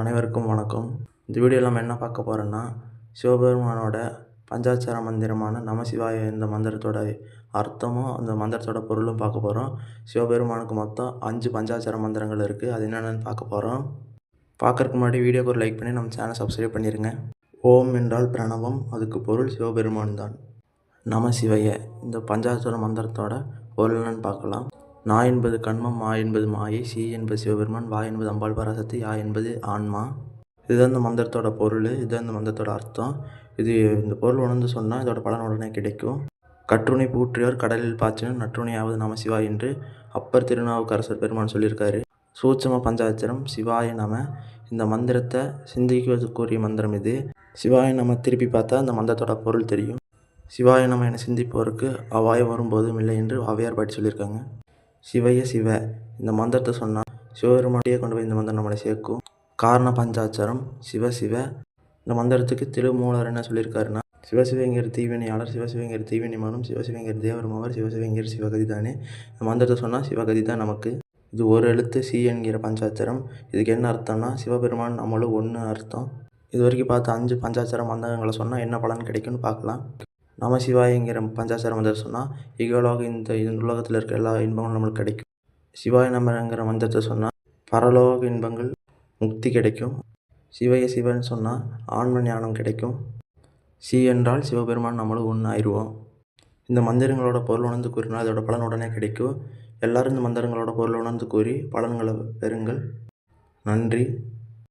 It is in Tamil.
அனைவருக்கும் வணக்கம். இந்த வீடியோவில் நம்ம என்ன பார்க்க போகிறோன்னா சிவபெருமானோட பஞ்சாச்சார மந்திரமான நமசிவாய இந்த மந்திரத்தோட அர்த்தமும் அந்த மந்திரத்தோட பொருளும் பார்க்க போகிறோம் சிவபெருமானுக்கு மொத்தம் அஞ்சு பஞ்சாச்சார மந்திரங்கள் இருக்குது அது என்னென்னு பார்க்க போகிறோம் பார்க்கறதுக்கு முன்னாடி வீடியோக்கு ஒரு லைக் பண்ணி நம்ம சேனல் சப்ஸ்கிரைப் பண்ணிடுங்க ஓம் என்றால் பிரணவம் அதுக்கு பொருள் சிவபெருமான் தான். நமசிவய இந்த பஞ்சாட்சர மந்திரத்தோட பொருள் என்னன்னு பார்க்கலாம். நா என்பது கண்மம் மா என்பது மாயை சி என்பது சிவபெருமான் வா என்பது அம்பாள் பராசக்தி யா என்பது ஆன்மா. இதுதான் இந்த மந்திரத்தோட பொருள் இதுதான் இந்த மந்திரத்தோட அர்த்தம். இது இந்த பொருள் உணர்ந்து சொன்னால் இதோட பலன் உடனே கிடைக்கும். கற்றுணை பூற்றியோர் கடலில் பாய்ச்சினும் நற்றுணையாவது நம சிவா என்று அப்பர் திருநாவுக்கரசர் பெருமான் சொல்லியிருக்காரு. சூட்சம பஞ்சாச்சரம் சிவாய நம. இந்த மந்திரத்தை சிந்திக்குவதற்குரிய மந்திரம் இது. சிவாய நம திருப்பி பார்த்தா இந்த மந்திரத்தோட பொருள் தெரியும். சிவாய நம என சிந்திப்போருக்கு அவ்வாய் வரும்போதும் இல்லை என்று அவையார் பாட்டி சொல்லியிருக்காங்க. சிவைய சிவ. இந்த மந்திரத்தை சொன்னால் சிவபெருமானையே கொண்டு போய் இந்த மந்திரம் நம்மளை சேர்க்கும். காரண பஞ்சாச்சாரம் சிவ சிவ. இந்த மந்திரத்துக்கு திருமூலர் என்ன சொல்லியிருக்காருன்னா சிவசிவங்கிற தீவினையாளர் சிவசிவங்கிற தீவினைமானும் சிவசிவங்கிற தேவருமவர் சிவசிவங்கிற சிவகதி தானே இந்த மந்திரத்தை சொன்னால் சிவகதி தான் நமக்கு. இது ஒரு எழுத்து சி என்கிற பஞ்சாச்சரம் இதுக்கு என்ன அர்த்தம்னா சிவபெருமான் நம்மளும் ஒன்று அர்த்தம். இது வரைக்கும் பார்த்து அஞ்சு பஞ்சாச்சரம் மந்திரங்களை சொன்னால் என்ன பலன் கிடைக்கும்னு பார்க்கலாம். நம சிவாயங்கிற பஞ்சாசார மந்திரம் சொன்னால் இகலோக இந்த இந்த உலகத்தில் இருக்கிற எல்லா இன்பங்களும் நம்மளுக்கு கிடைக்கும். சிவாய நமங்கிற மந்திரத்தை சொன்னால் பரலோக இன்பங்கள் முக்தி கிடைக்கும். சிவய சிவன் சொன்னால் ஆன்ம ஞானம் கிடைக்கும். சி என்றால் சிவபெருமான் நம்மளும் ஒன்று ஆயிடுவோம் இந்த மந்திரங்களோட பொருள் உணர்ந்து கூறினால் அதோட பலன் உடனே கிடைக்கும். எல்லாரும் இந்த மந்திரங்களோட பொருள் உணர்ந்து கூறி பலன்களை பெறுங்கள். நன்றி.